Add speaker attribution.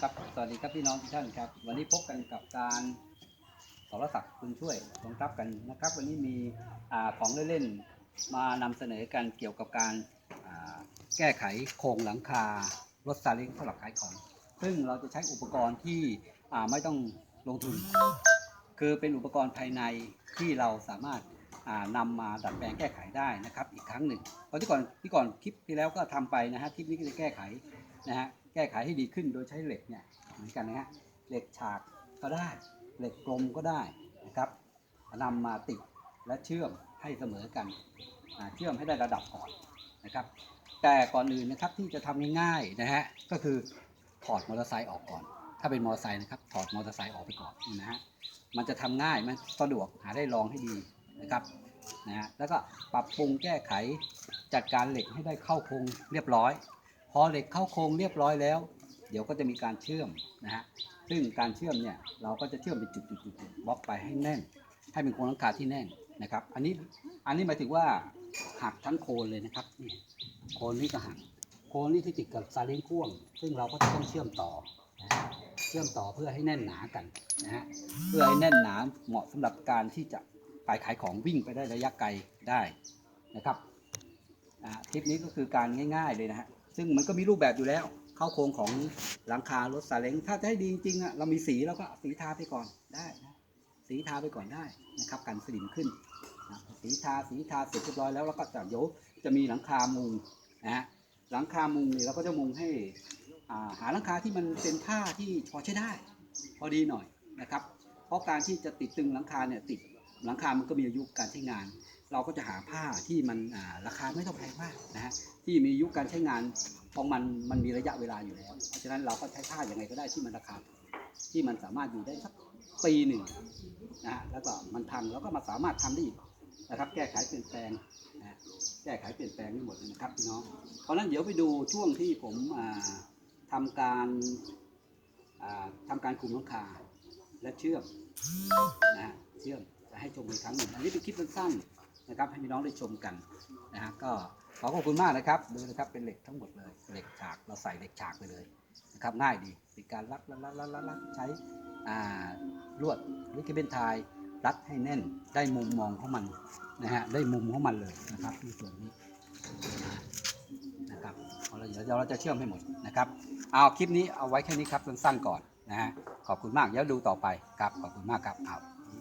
Speaker 1: ครับสวัสดีครับพี่น้องทุกท่านครับ วันนี้พบกันกับการสรศักดิ์คุณช่วยสงครับกันนะครับ วันนี้มีอของเล่นๆมานำเสนอกันเกี่ยวกับการแก้ไขโครงหลังคารถซาเล้งสำหรับขายของ ซึ่งเราจะใช้อุปกรณ์ที่ไม่ต้องลงทุน คือเป็นอุปกรณ์ภายในที่เราสามารถ นำมาดัดแปลงแก้ไขได้นะครับอีกครั้งหนึ่งเพราะที่ก่อนที่ก่อนคลิปที่แล้วก็ทำไปนะฮะคลิปนี้ก็จะแก้ไขนะฮะแก้ไขให้ดีขึ้นโดยใช้เหล็กเนี่ยเหมือนกันนะฮะเหล็กฉากก็ได้ เหล็กกลมก็ได้นะครับนำมาติดและเชื่อมให้เสมอกันเชื่อมให้ได้ระดับก่อนนะครับ แต่ก่อนอื่นนะครับที่จะทำง่ายๆนะฮะก็คือถอดมอเตอร์ไซค์ออกก่อน ถ้าเป็นมอเตอร์ไซค์นะครับถอดมอเตอร์ไซค์ออกไปก่อนนะฮะมันจะทำง่ายมันสะดวกหาได้ลองให้ดี นะครับนะฮะแล้วก็ปรับปรุงแก้ไขจัดการเหล็กให้ได้เข้าโครงเรียบร้อย พอเหล็กเข้าโครงเรียบร้อยแล้ว เดี๋ยวก็จะมีการเชื่อมนะฮะซึ่งการเชื่อมเนี่ยเราก็จะเชื่อมเป็นจุดๆๆๆบล็อกไปให้แน่น ให้เป็นโครงหลังคาที่แน่นนะครับ อันนี้อันนี้หมายถึงว่าหักทั้งโคนเลยนะครับนี่โคนนี้ก็หักโคนนี้ที่ติดกับซาเล้งพ่วง ซึ่งเราก็จะต้องเชื่อมต่อนะเชื่อมต่อเพื่อให้แน่นหนากันนะฮะเพื่อให้แน่นหนาเหมาะสำหรับการที่จะ ไปขายของวิ่งไปได้ระยะไกลได้นะครับคลิปนี้ก็คือการง่าย ๆเลยนะฮะซึ่งมันก็มีรูปแบบอยู่แล้ว เข้าโครงของหลังคารถซาเล้งถ้าจะให้ดีจริงๆอะเรามีสีเราก็สีทาไปก่อนได้นะสีทาไปก่อนได้นะครับกันสนิมขึ้นนะสีทาสีทาเสร็จเรียบร้อยแล้วเราก็จะเดี๋ยจะมีหลังคามุงนะฮะหลังคามุงเนี่ยเราก็จะมุงให้อ่าหาหลังคาที่มันเป็นผ้าที่พอใช้ได้ พอดีหน่อยนะครับ เพราะการที่จะติดตึงหลังคาเนี่ยติด หลังคามันก็มีอายุการใช้งาน เราก็จะหาผ้าที่มันราคาไม่ต้องแพงมากนะฮะที่มีอายุการใช้งานของมันมันมีระยะเวลาอยู่แล้ว เพราะฉะนั้นเราก็ใช้ผ้าอย่างไรก็ได้ที่มันราคาที่มันสามารถอยู่ได้สักปีหนึ่งนะฮะแล้วก็มันพังแล้วก็มาสามารถทำได้อีกนะครับ แก้ไขเปลี่ยนแปลงนะแก้ไขเปลี่ยนแปลงได้หมดเลยนะครับพี่น้อง เพราะนั้นเดี๋ยวไปดูช่วงที่ผมอ่าทำการอ่าทำการคุมหลังคาและเชื่อมนะฮะเชื่อม ให้ชมอีกครั้งหนึ่งอันนี้เป็นคลิปสั้นๆนะครับ ให้พี่น้องได้ชมกันนะฮะก็ขอขอบคุณมากนะครับดูนะครับเป็นเหล็กทั้งหมดเลยเหล็กฉากเราใส่เหล็กฉากไปเลยนะครับง่ายดีเป็นการรัดรัดรัดรัดใช้อ่าลวดหรือเคเบิลไทยรัดให้แน่นได้มุมมองของมันนะฮะได้มุมของมันเลยนะครับในส่วนนี้นะครับเอาเดี๋ยวเดี๋ยวเราจะเชื่อมให้หมดนะครับเอาคลิปนี้เอาไว้แค่นี้ครับสั้นๆก่อนนะฮะขอบคุณมากเดี๋ยวดูต่อไปครับขอบคุณมากครับเอา